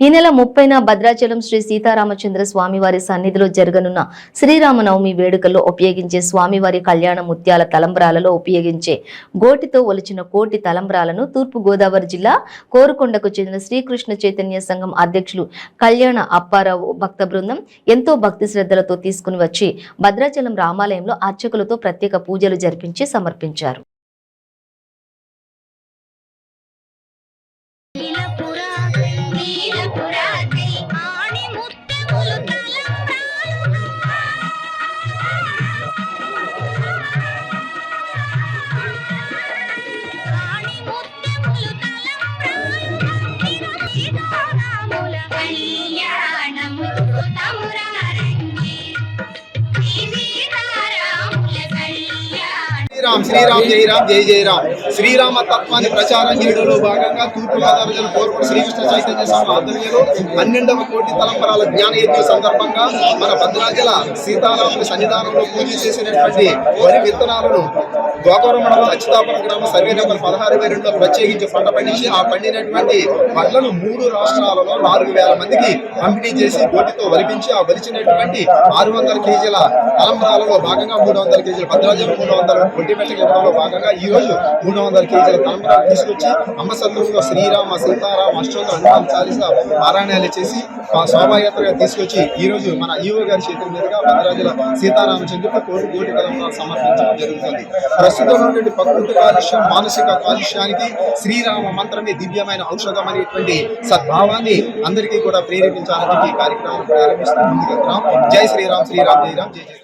ఈ నెల ముప్పైన భద్రాచలం శ్రీ సీతారామచంద్ర స్వామివారి సన్నిధిలో జరగనున్న శ్రీరామనవమి వేడుకల్లో ఉపయోగించే స్వామివారి కళ్యాణ ముత్యాల తలంబ్రాలలో ఉపయోగించే గోటితో ఒలిచిన కోటి తలంబ్రాలను తూర్పు గోదావరి జిల్లా కోరుకొండకు చెందిన శ్రీకృష్ణ చైతన్య సంఘం అధ్యక్షులు కళ్యాణ అప్పారావు భక్త బృందం ఎంతో భక్తి శ్రద్ధలతో తీసుకుని వచ్చి భద్రాచలం రామాలయంలో అర్చకులతో ప్రత్యేక పూజలు జరిపించి సమర్పించారు. శ్రీరామ్ శ్రీరామ్ జై రామ్ జై జై రామ్. శ్రీరామ తత్వాన్ని ప్రచారం చేయడంలో భాగంగా తూర్పుగోదావరి జిల్లా కోరుకుడు శ్రీకృష్ణ చైతన్య స్వామి ఆధ్వర్యంలో పన్నెండవ కోటి తలంపరాల జ్ఞాన యజ్ఞ సందర్భంగా మన భద్రాచల సీతారాముని సన్నిధానంలో పూజ చేసినటువంటి వరి విత్తనాలను గోకవరం మండలం అచ్యుతాపురం గ్రామ సర్వే నెంబర్ పదహారు వేల రెండులో ప్రత్యేకించి పంట పండించి ఆ పండినటువంటి వడ్లను మూడు రాష్ట్రాలలో నాలుగు వేల మందికి పంపిణీ చేసి గోటితో వలిపించి ఆ వలిచినటువంటి ఆరు వందల కేజీల తలంబరాలలో భాగంగా మూడు వందల కేజీల భద్రాచలం మూడు వందల ఒంటిపెట్టకి ఇవ్వడంలో భాగంగా ఈ రోజు మూడు వందల కేజీల తలంబరాలు తీసుకొచ్చి అమ్మసత్రంలో శ్రీరామ సీతారామ అష్టోత్తర హనుమాన్ చాలీస పారాయణాలు చేసి ఆ శోభాయాత్రగా తీసుకొచ్చి ఈ రోజు మన ఈవో గారి చేతుల మీదుగా భద్రాచల సీతారామచంద్రుడు కోటి కోటి తలంబరాలు సమర్పించడం జరుగుతుంది. ప్రస్తుతం ఉన్నటువంటి ప్రకృతి కాలుష్యం మానసిక కాలుష్యానికి శ్రీరామ మంత్రమే దివ్యమైన ఔషధం అనేటువంటి సద్భావాన్ని అందరికీ కూడా ప్రేరేపించాలని ఈ కార్యక్రమం ప్రారంభిస్తూ ముందుకెళ్తున్నాం. జై శ్రీరామ్ శ్రీరామ్ జై రామ్ జై జై.